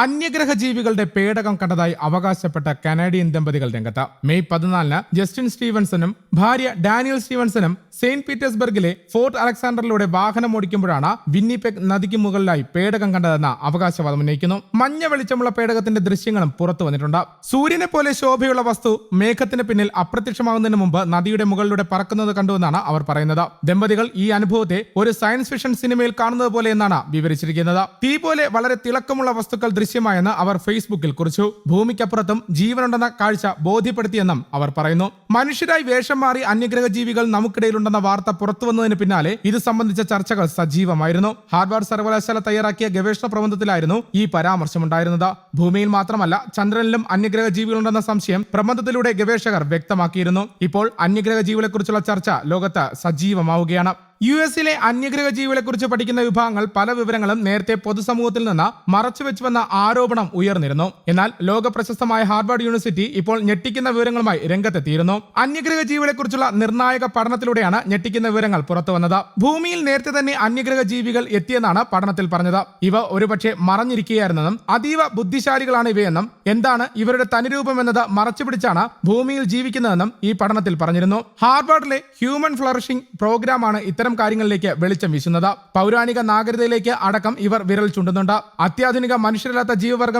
അന്യഗ്രഹ ജീവികളുടെ പേടകം കണ്ടതായി അവകാശപ്പെട്ട കനേഡിയൻ ദമ്പതികൾ രംഗത്ത്. മെയ് പതിനാലിന് ജസ്റ്റിൻ സ്റ്റീവൻസനും ഭാര്യ ഡാനിയൽ സ്റ്റീവൻസനും സെയിന്റ് പീറ്റേഴ്സ്ബർഗിലെ ഫോർട്ട് അലക്സാണ്ടറിലൂടെ വാഹനം ഓടിക്കുമ്പോഴാണ് വിന്നിപെക് നദിക്ക് മുകളിലായി പേടകം കണ്ടതെന്ന അവകാശവാദം ഉന്നയിക്കുന്നു. മഞ്ഞ വെളിച്ചമുള്ള പേടകത്തിന്റെ ദൃശ്യങ്ങളും പുറത്തു വന്നിട്ടുണ്ട്. സൂര്യനെ പോലെ ശോഭയുള്ള വസ്തു മേഘത്തിന് പിന്നിൽ അപ്രത്യക്ഷമാകുന്നതിന് മുമ്പ് നദിയുടെ മുകളിലൂടെ പറക്കുന്നത് കണ്ടുവെന്നാണ് അവർ പറയുന്നത്. ദമ്പതികൾ ഈ അനുഭവത്തെ ഒരു സയൻസ് ഫിക്ഷൻ സിനിമയിൽ കാണുന്നത് പോലെ എന്നാണ് വിവരിച്ചിരിക്കുന്നത്. തീ പോലെ വളരെ തിളക്കമുള്ള വസ്തുക്കൾ ദൃശ്യമായെന്ന് അവർ ഫേസ്ബുക്കിൽ കുറിച്ചു. ഭൂമിക്കപ്പുറത്തും ജീവനുണ്ടെന്ന കാഴ്ച ബോധ്യപ്പെടുത്തിയെന്നും അവർ പറയുന്നു. മനുഷ്യരായി വേഷം മാറി അന്യഗ്രഹ ജീവികൾ നമുക്കിടയിലുണ്ടെന്ന വാർത്ത പുറത്തു വന്നതിന് പിന്നാലെ ഇത് സംബന്ധിച്ച ചർച്ചകൾ സജീവമായിരുന്നു. ഹാർവാർഡ് സർവകലാശാല തയ്യാറാക്കിയ ഗവേഷണ പ്രബന്ധത്തിലായിരുന്നു ഈ പരാമർശമുണ്ടായിരുന്നത്. ഭൂമിയിൽ മാത്രമല്ല ചന്ദ്രനിലും അന്യഗ്രഹ ജീവികളുണ്ടെന്ന സംശയം പ്രബന്ധത്തിലൂടെ ഗവേഷകർ വ്യക്തമാക്കിയിരുന്നു. ഇപ്പോൾ അന്യഗ്രഹ ജീവികളെക്കുറിച്ചുള്ള ചർച്ച ലോകത്ത് സജീവമാവുകയാണ്. യു എസിലെ അന്യഗ്രഹ ജീവികളെക്കുറിച്ച് പഠിക്കുന്ന വിഭാഗങ്ങൾ പല വിവരങ്ങളും നേരത്തെ പൊതുസമൂഹത്തിൽ നിന്ന് മറച്ചുവെച്ചുവെന്ന ആരോപണം ഉയർന്നിരുന്നു. എന്നാൽ ലോക പ്രശസ്തമായ ഹാർവാർഡ് യൂണിവേഴ്സിറ്റി ഇപ്പോൾ ഞെട്ടിക്കുന്ന വിവരങ്ങളുമായി രംഗത്തെത്തിയിരുന്നു. അന്യഗ്രഹ ജീവികളെക്കുറിച്ചുള്ള നിർണായക പഠനത്തിലൂടെയാണ് ഞെട്ടിക്കുന്ന വിവരങ്ങൾ പുറത്തുവന്നത്. ഭൂമിയിൽ നേരത്തെ തന്നെ അന്യഗ്രഹ ജീവികൾ എത്തിയെന്നാണ് പഠനത്തിൽ പറഞ്ഞത്. ഇവ ഒരുപക്ഷെ മറഞ്ഞിരിക്കുകയായിരുന്നെന്നും അതീവ ബുദ്ധിശാലികളാണ് ഇവയെന്നും എന്താണ് ഇവരുടെ തനിരൂപം എന്നത് മറച്ചുപിടിച്ചാണ് ഭൂമിയിൽ ജീവിക്കുന്നതെന്നും ഈ പഠനത്തിൽ പറഞ്ഞിരുന്നു. ഹാർവാർഡിലെ ഹ്യൂമൻ ഫ്ലറിഷിംഗ് പ്രോഗ്രാമാണ് ഇത്തരം കാര്യങ്ങളിലേക്ക് വെളിച്ചം വീശുന്നത്. പൗരാണിക നാഗരികതയിലേക്ക് അടക്കം ഇവർ വിരൽ ചൂണ്ടുന്നുണ്ട്. അത്യാധുനിക മനുഷ്യരല്ലാത്ത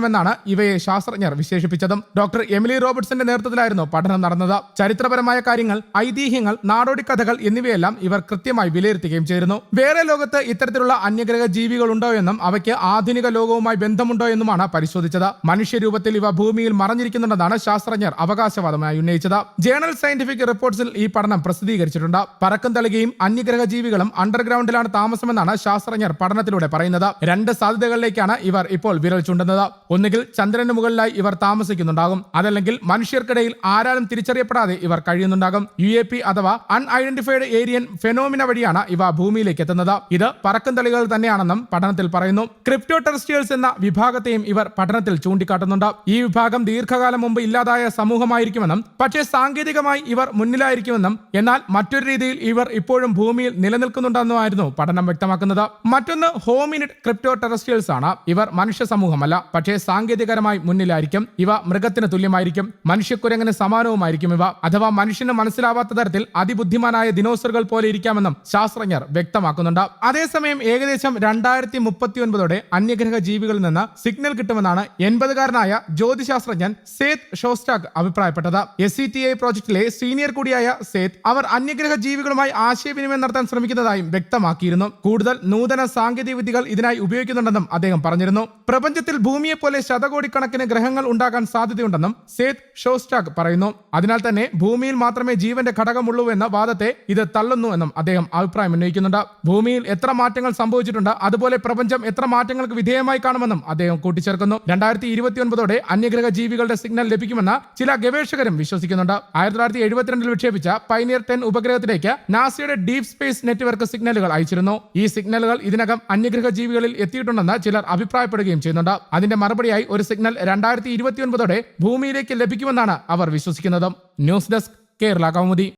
എന്നാണ് ഇവയെ ശാസ്ത്രജ്ഞർ വിശേഷിപ്പിച്ചതും. ഡോക്ടർ എമിലി റോബർട്ട്സിന്റെ നേതൃത്വത്തിലായിരുന്നു പഠനം നടന്നത്. ചരിത്രപരമായ കാര്യങ്ങൾ ഐതിഹ്യങ്ങൾ നാടോടി കഥകൾ എന്നിവയെല്ലാം ഇവർ കൃത്യമായി വിലയിരുത്തുകയും ചെയ്തിരുന്നു. വേറെ ലോകത്ത് ഇത്തരത്തിലുള്ള അന്യഗ്രഹ ജീവികൾ ഉണ്ടോ എന്നും അവയ്ക്ക് ആധുനിക ലോകവുമായി ബന്ധമുണ്ടോ എന്നുമാണ് പരിശോധിച്ചത്. മനുഷ്യരൂപത്തിൽ ഇവ ഭൂമിയിൽ മറഞ്ഞിരിക്കുന്നുണ്ടെന്നാണ് ശാസ്ത്രജ്ഞർ അവകാശവാദമായി ഉന്നയിച്ചത്. ജേണൽ സയന്റിഫിക് റിപ്പോർട്ട്സിൽ ഈ പഠനം പ്രസിദ്ധീകരിച്ചിട്ടുണ്ട്. പറക്കം തളികയും അന്യഗ്രഹ ജീവികളും അണ്ടർഗ്രൗണ്ടിലാണ് താമസമെന്നാണ് ശാസ്ത്രജ്ഞർ പഠനത്തിലൂടെ പറയുന്നത്. രണ്ട് സാധ്യതകളിലേക്കാണ് ഇവർ ഇപ്പോൾ വിരൽ ചൂണ്ടുന്നത്. ഒന്നുകിൽ ചന്ദ്രന് മുകളിലായി ഇവർ താമസിക്കുന്നുണ്ടാകും. അതല്ലെങ്കിൽ മനുഷ്യർക്കിടയിൽ ആരാലും തിരിച്ചറിയപ്പെടാതെ ഇവർ കഴിയുന്നുണ്ടാകും. യു എ പി അഥവാ അൺഐഡന്റിഫൈഡ് ഏരിയൻ ഫെനോമിന വഴിയാണ് ഇവ ഭൂമിയിലേക്ക് എത്തുന്നത്. ഇത് പറക്കും തളികൾ തന്നെയാണെന്നും പഠനത്തിൽ പറയുന്നു. ക്രിപ്റ്റോ ടെറസ്റ്റിയേഴ്സ് എന്ന വിഭാഗത്തെയും ഇവർ പഠനത്തിൽ ചൂണ്ടിക്കാട്ടുന്നുണ്ട്. ഈ വിഭാഗം ദീർഘകാലം മുമ്പ് ഇല്ലാതായ സമൂഹമായിരിക്കുമെന്നും പക്ഷേ സാങ്കേതികമായി ഇവർ മുന്നിലായിരിക്കുമെന്നും എന്നാൽ മറ്റൊരു രീതിയിൽ ഇവർ ഇപ്പോഴും ഭൂമിയിൽ നിലനിൽക്കുന്നുണ്ടെന്നുമായിരുന്നു പഠനം വ്യക്തമാക്കുന്നത്. മറ്റൊന്ന് ഹോമിനിഡ് ക്രിപ്റ്റോ ടെറസ്ട്രിയൽസ് ആണ്. ഇവർ മനുഷ്യ സമൂഹമല്ല പക്ഷേ സാങ്കേതികരമായി മുന്നിലായിരിക്കും. ഇവ മൃഗത്തിന് തുല്യമായിരിക്കും മനുഷ്യക്കുരങ്ങിന് സമാനവുമായിരിക്കും ഇവ. അഥവാ മനുഷ്യന് മനസ്സിലാവാത്ത തരത്തിൽ അതിബുദ്ധിമാനായ ദിനോസറുകൾ പോലെ ഇരിക്കാമെന്നും ശാസ്ത്രജ്ഞർ വ്യക്തമാക്കുന്നുണ്ട്. അതേസമയം ഏകദേശം രണ്ടായിരത്തി മുപ്പത്തി ഒൻപതോടെ അന്യഗ്രഹ ജീവികളിൽ നിന്ന് സിഗ്നൽ കിട്ടുമെന്നാണ് എൺപതുകാരനായ ജ്യോതിശാസ്ത്രജ്ഞൻ സേത് ഷോസ്റ്റാഗ് അഭിപ്രായപ്പെട്ടത്. എസ് സി ടി ഐ പ്രോജക്ടിലെ സീനിയർ കൂടിയായ സേത് അവർ അന്യഗ്രഹ ജീവികളുമായി ആശയവിനിമയം നടത്താൻ ശ്രമിക്കുന്നതായും വ്യക്തമാക്കിയിരുന്നു. കൂടുതൽ നൂതന സാങ്കേതിക വിദ്യകൾ ഇതിനായി ഉപയോഗിക്കുന്നുണ്ടെന്നും അദ്ദേഹം പറഞ്ഞിരുന്നു. പ്രപഞ്ചത്തിൽ ഭൂമിയെ പോലെ ശതകോടിക്കണക്കിന് ഗ്രഹങ്ങൾ ഉണ്ടാകാൻ സാധ്യതയുണ്ടെന്നും സേത് ഷോസ്റ്റാക് പറയുന്നു. അതിനാൽ തന്നെ ഭൂമിയിൽ മാത്രമേ ജീവന്റെ ഘടകമുള്ളൂ എന്ന വാദത്തെ ഇത് തള്ളുന്നു എന്നും അദ്ദേഹം അഭിപ്രായം ഉന്നയിക്കുന്നുണ്ട്. ഭൂമിയിൽ എത്ര മാറ്റങ്ങൾ സംഭവിച്ചിട്ടുണ്ട് അതുപോലെ പ്രപഞ്ചം എത്ര മാറ്റങ്ങൾക്ക് വിധേയമായി കാണുമെന്നും അദ്ദേഹം കൂട്ടിച്ചേർക്കുന്നു. രണ്ടായിരത്തി ഇരുപത്തിയൊൻപതോടെ അന്യഗ്രഹ ജീവികളുടെ സിഗ്നൽ ലഭിക്കുമെന്ന് ചില ഗവേഷകരും വിശ്വസിക്കുന്നുണ്ട്. ആയിരത്തി തൊള്ളായിരത്തി എഴുപത്തിരണ്ടിൽ വിക്ഷേപിച്ച പൈനിയർ ടെൻ ഉപഗ്രഹത്തിലേക്ക് നാസയുടെ ഡീപ് സ്പേസ് നെറ്റ്വർക്ക് സിഗ്നലുകൾ അയച്ചിരുന്നു. ഈ സിഗ്നലുകൾ ഇതിനകം അന്യഗ്രഹ ജീവികളിൽ എത്തിയിട്ടുണ്ടെന്ന് ചിലർ അഭിപ്രായപ്പെടുകയും ചെയ്യുന്നുണ്ട്. അതിന്റെ മറുപടിയായി ഒരു സിഗ്നൽ രണ്ടായിരത്തി ഇരുപത്തിയൊൻപതോടെ ഭൂമിയിലേക്ക് ലഭിക്കുമെന്നാണ് അവർ വിശ്വസിക്കുന്നത്. News desk Kerala Kaumudi.